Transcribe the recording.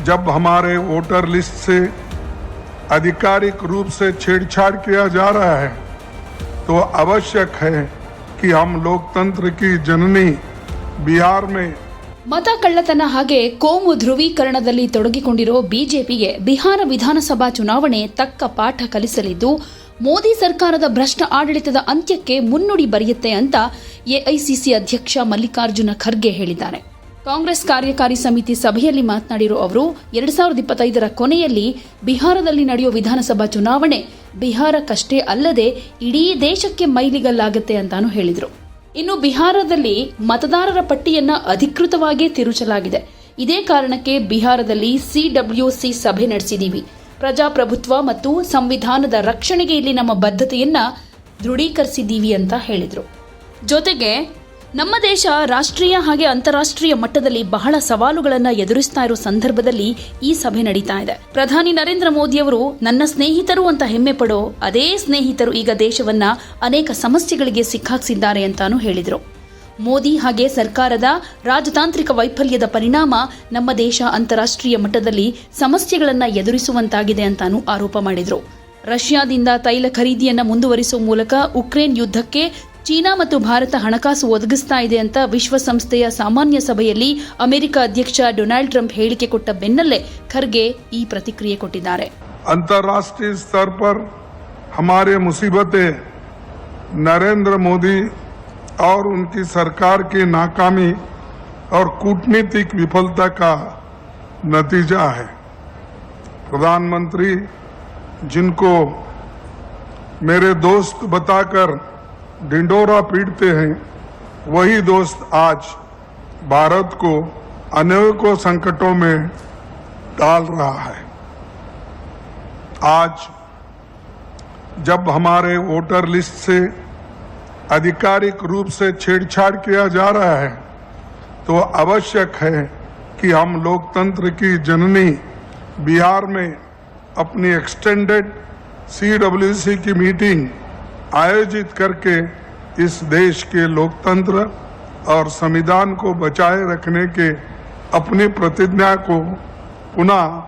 जब हमारे voter list से आधिकारिक रूप से छेड़छाड़ किया जा रहा है तो आवश्यक है कि हम लोकतंत्र की जननी बिहार में ಮತ ಕಳ್ಳತನ ಹಾಗೆ ಕೋಮು ಧ್ರುವೀಕರಣದಲ್ಲಿ ತೊಡಗಿಕೊಂಡಿರೋ ಬಿಜೆಪಿಗೆ ಬಿಹಾರ ವಿಧಾನಸಭಾ ಚುನಾವಣೆ ತಕ್ಕ ಪಾಠ ಕಲಿಸಲಿದ್ದು ಮೋದಿ ಸರ್ಕಾರದ ಭ್ರಷ್ಟ ಆಡಳಿತದ ಅಂತ್ಯಕ್ಕೆ ಮುನ್ನುಡಿ ಬರೆಯುತ್ತೆ ಅಂತ ಎಐಸಿಸಿ ಅಧ್ಯಕ್ಷ ಮಲ್ಲಿಕಾರ್ಜುನ ಖರ್ಗೆ ಹೇಳಿದ್ದಾರೆ ಕಾಂಗ್ರೆಸ್ ಕಾರ್ಯಕಾರಿ ಸಮಿತಿ ಸಭೆಯಲ್ಲಿ ಮಾತನಾಡಿರೋ ಅವರು, ಎರಡ್ ಸಾವಿರದ ಇಪ್ಪತ್ತೈದರ ಕೊನೆಯಲ್ಲಿ ಬಿಹಾರದಲ್ಲಿ ನಡೆಯೋ ವಿಧಾನಸಭಾ ಚುನಾವಣೆ ಬಿಹಾರಕ್ಕಷ್ಟೇ ಅಲ್ಲದೆ ಇಡೀ ದೇಶಕ್ಕೆ ಮೈಲಿಗಲ್ಲಾಗುತ್ತೆ ಅಂತಾನು ಹೇಳಿದರು. ಇನ್ನು ಬಿಹಾರದಲ್ಲಿ ಮತದಾರರ ಪಟ್ಟಿಯನ್ನ ಅಧಿಕೃತವಾಗಿ ತಿರುಚಲಾಗಿದೆ. ಇದೇ ಕಾರಣಕ್ಕೆ ಬಿಹಾರದಲ್ಲಿ ಸಿಡಬ್ಲ್ಯೂಸಿ ಸಭೆ ನಡೆಸಿದೀವಿ. ಪ್ರಜಾಪ್ರಭುತ್ವ ಮತ್ತು ಸಂವಿಧಾನದ ರಕ್ಷಣೆಗೆ ಇಲ್ಲಿ ನಮ್ಮ ಬದ್ಧತೆಯನ್ನ ದೃಢೀಕರಿಸಿದ್ದೀವಿ ಅಂತ ಹೇಳಿದರು. ಜೊತೆಗೆ ನಮ್ಮ ದೇಶ ರಾಷ್ಟ್ರೀಯ ಹಾಗೆ ಅಂತಾರಾಷ್ಟ್ರೀಯ ಮಟ್ಟದಲ್ಲಿ ಬಹಳ ಸವಾಲುಗಳನ್ನು ಎದುರಿಸ್ತಾ ಇರೋ ಸಂದರ್ಭದಲ್ಲಿ ಈ ಸಭೆ ನಡೀತಾ ಇದೆ. ಪ್ರಧಾನಿ ನರೇಂದ್ರ ಮೋದಿಯವರು ನನ್ನ ಸ್ನೇಹಿತರು ಅಂತ ಹೆಮ್ಮೆ ಪಡೋ ಅದೇ ಸ್ನೇಹಿತರು ಈಗ ದೇಶವನ್ನ ಅನೇಕ ಸಮಸ್ಯೆಗಳಿಗೆ ಸಿಕ್ಕಾಕ್ಸಿದ್ದಾರೆ ಅಂತಾನು ಹೇಳಿದರು. ಮೋದಿ ಹಾಗೆ ಸರ್ಕಾರದ ರಾಜತಾಂತ್ರಿಕ ವೈಫಲ್ಯದ ಪರಿಣಾಮ ನಮ್ಮ ದೇಶ ಅಂತಾರಾಷ್ಟ್ರೀಯ ಮಟ್ಟದಲ್ಲಿ ಸಮಸ್ಯೆಗಳನ್ನು ಎದುರಿಸುವಂತಾಗಿದೆ ಅಂತಾನು ಆರೋಪ ಮಾಡಿದರು. ರಷ್ಯಾದಿಂದ ತೈಲ ಖರೀದಿಯನ್ನ ಮುಂದುವರಿಸುವ ಮೂಲಕ ಉಕ್ರೇನ್ ಯುದ್ಧಕ್ಕೆ ಚೀನಾ ಮತ್ತು ಭಾರತ ಹಣಕಾಸು ಒದಗಿಸ್ತಾ ಇದೆ ಅಂತ ವಿಶ್ವಸಂಸ್ಥೆಯ ಸಾಮಾನ್ಯ ಸಭೆಯಲ್ಲಿ ಅಮೆರಿಕ ಅಧ್ಯಕ್ಷ ಡೊನಾಲ್ಡ್ ಟ್ರಂಪ್ ಹೇಳಿಕೆ ಕೊಟ್ಟ ಬೆನ್ನಲ್ಲೇ ಖರ್ಗೆ ಈ ಪ್ರತಿಕ್ರಿಯೆ ಕೊಟ್ಟಿದ್ದಾರೆ अंतर्राष्ट्रीय स्तर पर हमारे मुसीबतें नरेंद्र मोदी और उनकी सरकार की नाकामी और कूटनीतिक विफलता का नतीजा है प्रधानमंत्री जिनको मेरे दोस्त बताकर ढिंडोरा पीटते हैं, वही दोस्त आज भारत को अनेकों संकटों में डाल रहा है। आज जब हमारे वोटर लिस्ट से आधिकारिक रूप से छेड़छाड़ किया जा रहा है तो आवश्यक है कि हम लोकतंत्र की जननी बिहार में अपनी एक्सटेंडेड सीडब्ल्यूसी की मीटिंग आयोजित करके इस देश के लोकतंत्र और संविधान को बचाए रखने के अपनी प्रतिज्ञा को पुनः